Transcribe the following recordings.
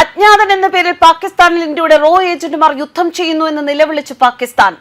അജ്ഞാതൻ എന്ന പേരിൽ പാകിസ്ഥാനിൽ ഇന്ത്യയുടെ റോ ഏജന്റുമാർ യുദ്ധം ചെയ്യുന്നു എന്ന് നിലവിളിച്ച് പാകിസ്ഥാൻ.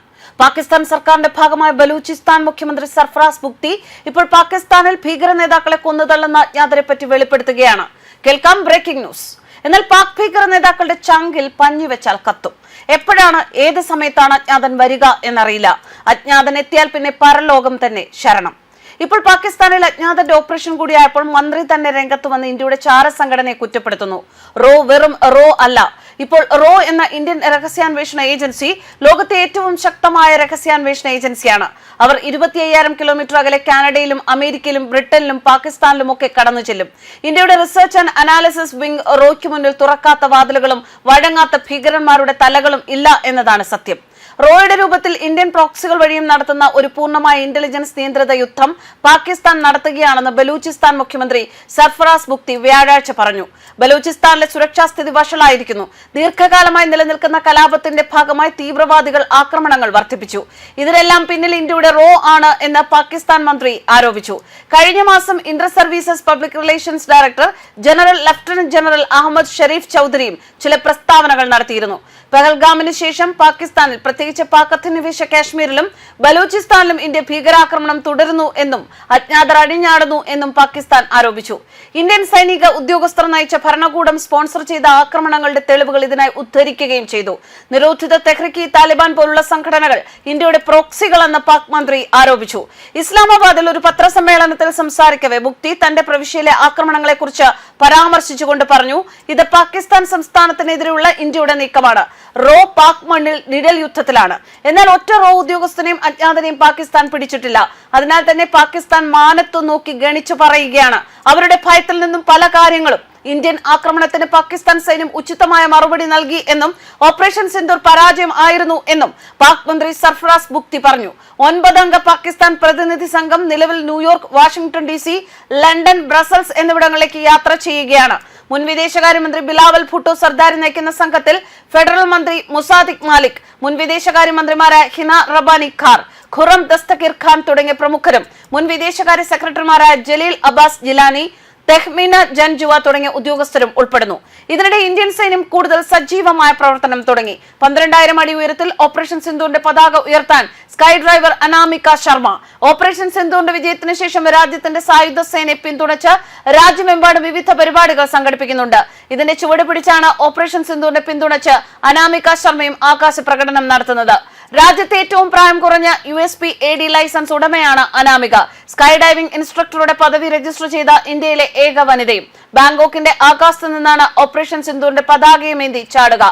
പാകിസ്ഥാൻ സർക്കാരിന്റെ ഭാഗമായ ബലൂചിസ്ഥാൻ മുഖ്യമന്ത്രി സർഫറാസ് മുക്തി ഇപ്പോൾ പാകിസ്ഥാനിൽ ഭീകര നേതാക്കളെ കൊന്നുതള്ളുന്ന അജ്ഞാതരെ പറ്റി വെളിപ്പെടുത്തുകയാണ്. കേൾക്കാം ബ്രേക്കിംഗ് ന്യൂസ്. എന്നാൽ പാക് ഭീകര നേതാക്കളുടെ ചങ്കിൽ പഞ്ഞുവെച്ചാൽ കത്തും. എപ്പോഴാണ് ഏത് സമയത്താണ് അജ്ഞാതൻ വരിക എന്നറിയില്ല. അജ്ഞാതൻ എത്തിയാൽ പിന്നെ പരലോകം തന്നെ ശരണം. ഇപ്പോൾ പാകിസ്ഥാനിൽ അജ്ഞാതന്റെ ഓപ്പറേഷൻ കൂടിയായപ്പോൾ മന്ത്രി തന്നെ രംഗത്ത് വന്ന് ഇന്ത്യയുടെ ചാര സംഘടനയെ കുറ്റപ്പെടുത്തുന്നു. റോ വെറും റോ അല്ല. ഇപ്പോൾ റോ എന്ന ഇന്ത്യൻ രഹസ്യാന്വേഷണ ഏജൻസി ലോകത്തെ ഏറ്റവും ശക്തമായ രഹസ്യാന്വേഷണ ഏജൻസിയാണ്. അവർ ഇരുപത്തി അയ്യായിരം കിലോമീറ്റർ അകലെ കാനഡയിലും അമേരിക്കയിലും ബ്രിട്ടനിലും പാകിസ്ഥാനിലും ഒക്കെ കടന്നു ചെല്ലും. ഇന്ത്യയുടെ റിസർച്ച് ആൻഡ് അനാലിസിസ് വിംഗ് റോയ്ക്ക് മുന്നിൽ തുറക്കാത്ത വാതിലുകളും വഴങ്ങാത്ത ഭീകരന്മാരുടെ തലകളും ഇല്ല എന്നതാണ് സത്യം. റോയുടെ രൂപത്തിൽ ഇന്ത്യൻ പ്രോക്സികൾ വഴിയും നടത്തുന്ന ഒരു പൂർണമായ ഇന്റലിജൻസ് നിയന്ത്രിത യുദ്ധം പാകിസ്ഥാൻ നടത്തുകയാണെന്ന് ബലൂചിസ്ഥാൻ മുഖ്യമന്ത്രി സർഫറാസ് ബുക്തി വ്യാഴാഴ്ച പറഞ്ഞു. ബലൂചിസ്ഥാനിലെ സുരക്ഷാ സ്ഥിതി വഷളായിരിക്കുന്നു. ദീർഘകാലമായി നിലനിൽക്കുന്ന കലാപത്തിന്റെ ഭാഗമായി തീവ്രവാദികൾ ആക്രമണങ്ങൾ വർദ്ധിപ്പിച്ചു. ഇതിനെല്ലാം പിന്നിൽ ഇന്ത്യയുടെ റോ ആണ് എന്ന് പാകിസ്ഥാൻ മന്ത്രി ആരോപിച്ചു. കഴിഞ്ഞ മാസം inter services public relations director general lieutenant general Ahmed Sharif ചൌധരിയും ചില പ്രസ്താവനകൾ നടത്തിയിരുന്നു. പെഹൽഗാമിന് ശേഷം പാകിസ്ഥാനിൽ പ്രത്യേകിച്ച് പാക് അധിനിവേശ കാശ്മീരിലും ബലൂചിസ്ഥാനിലും ഇന്ത്യ ഭീകരാക്രമണം തുടരുന്നു എന്നും അജ്ഞാതർ അഴിഞ്ഞാടുന്നു എന്നും പാകിസ്ഥാൻ ആരോപിച്ചു. ഇന്ത്യൻ സൈനിക ഉദ്യോഗസ്ഥർ നയിച്ച ഭരണകൂടം സ്പോൺസർ ചെയ്ത ആക്രമണങ്ങളുടെ തെളിവുകൾ ഇതിനായി ഉദ്ധരിക്കുകയും ചെയ്തു. നിരോധിത തെഹ്രിക്ക് താലിബാൻ പോലുള്ള സംഘടനകൾ ഇന്ത്യയുടെ പ്രോക്സികളെന്ന് പാക് മന്ത്രി ആരോപിച്ചു. ഇസ്ലാമാബാദിൽ ഒരു പത്രസമ്മേളനത്തിൽ സംസാരിക്കവെ മുക്തി തന്റെ പ്രവിശ്യയിലെ ആക്രമണങ്ങളെക്കുറിച്ച് പരാമർശിച്ചുകൊണ്ട് പറഞ്ഞു ഇത് പാകിസ്ഥാൻ സംസ്ഥാനത്തിനെതിരെയുള്ള ഇന്ത്യയുടെ നീക്കമാണ്. റോ പാക് മണ്ണിൽ നിഴൽ യുദ്ധത്തിലാണ് എന്നാൽ ഒറ്റ റോ ഉദ്യോഗസ്ഥനെയും അജ്ഞാതനെയും പാകിസ്ഥാൻ പിടിച്ചിട്ടില്ല. അതിനാൽ തന്നെ പാകിസ്ഥാൻ മാനത്തു നോക്കി ഗണിച്ചു പറയുകയാണ്. അവരുടെ ഭയത്തിൽ നിന്നും പല കാര്യങ്ങളും. ഇന്ത്യൻ ആക്രമണത്തിന് പാകിസ്ഥാൻ സൈന്യം ഉചിതമായ മറുപടി നൽകി എന്നും ഓപ്പറേഷൻ സിന്ദൂർ പരാജയം ആയിരുന്നു എന്നും പാക് മന്ത്രി സർഫറാസ് ബുക്തി പറഞ്ഞു. ഒൻപതംഗ പാകിസ്ഥാൻ പ്രതിനിധി സംഘം നിലവിൽ New York Washington D C London Brussels എന്നിവിടങ്ങളിലേക്ക് യാത്ര ചെയ്യുകയാണ്. മുൻ വിദേശകാര്യമന്ത്രി ബിലാവൽ ഭുട്ടോ സർദാരി നയിക്കുന്ന സംഘത്തിൽ ഫെഡറൽ മന്ത്രി മുസാദിഖ് മാലിക് മുൻ വിദേശകാര്യമന്ത്രിമാരായ ഹിന റബാനി ഖാർ ഖുറം ദസ്തകിർ ഖാൻ തുടങ്ങിയ പ്രമുഖരും മുൻ വിദേശകാര്യ സെക്രട്ടറിമാരായ ജലീൽ അബ്ബാസ് ജിലാനി തെഹ്മീന ജൻജുവ തുടങ്ങിയ ഉദ്യോഗസ്ഥരും ഉൾപ്പെടുന്നു. ഇതിനിടെ ഇന്ത്യൻ സൈന്യം കൂടുതൽ സജീവമായ പ്രവർത്തനം തുടങ്ങി. പന്ത്രണ്ടായിരം അടി ഉയരത്തിൽ ഓപ്പറേഷൻ സിന്ധുവിന്റെ പതാക ഉയർത്താൻ sky driver Anamika Sharma. Operation സിന്ധുവിന്റെ വിജയത്തിന് ശേഷം രാജ്യത്തിന്റെ സായുധ സേനയെ പിന്തുണച്ച് രാജ്യമെമ്പാടും വിവിധ പരിപാടികൾ സംഘടിപ്പിക്കുന്നുണ്ട്. ഇതിന്റെ ചുവട് പിടിച്ചാണ് ഓപ്പറേഷൻ സിന്ധുവിനെ പിന്തുണച്ച് അനാമിക ശർമ്മയും ആകാശ പ്രകടനം നടത്തുന്നത്. രാജ്യത്തെ ഏറ്റവും പ്രായം കുറഞ്ഞ U S P A D licence ഉടമയാണ് അനാമിക. സ്കൈ ഡൈവിംഗ് ഇൻസ്ട്രക്ടറുടെ പദവി രജിസ്റ്റർ ചെയ്ത ഇന്ത്യയിലെ ഏക വനിതയും ബാങ്കോക്കിന്റെ ആകാശത്ത് നിന്നാണ് ഓപ്പറേഷൻ സിന്ധുവിന്റെ പതാകയുമേന്തി ചാടുക.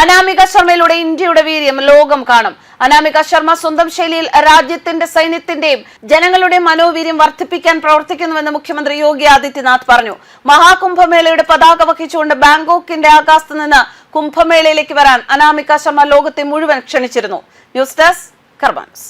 അനാമിക ശർമ്മയിലൂടെ ഇന്ത്യയുടെ വീര്യം ലോകം കാണും. അനാമിക ശർമ്മ സ്വന്തം ശൈലിയിൽ രാജ്യത്തിന്റെ സൈന്യത്തിന്റെയും ജനങ്ങളുടെ മനോവീര്യം വർദ്ധിപ്പിക്കാൻ പ്രവർത്തിക്കുന്നുവെന്ന് മുഖ്യമന്ത്രി യോഗി ആദിത്യനാഥ് പറഞ്ഞു. മഹാകുംഭമേളയുടെ പതാക വഹിച്ചുകൊണ്ട് ബാങ്കോക്കിന്റെ ആകാശത്ത് നിന്ന് കുംഭമേളയിലേക്ക് വരാൻ അനാമിക ശർമ്മ ലോകത്തെ മുഴുവൻ ക്ഷണിച്ചിരുന്നു. News desk കർബാൻസ്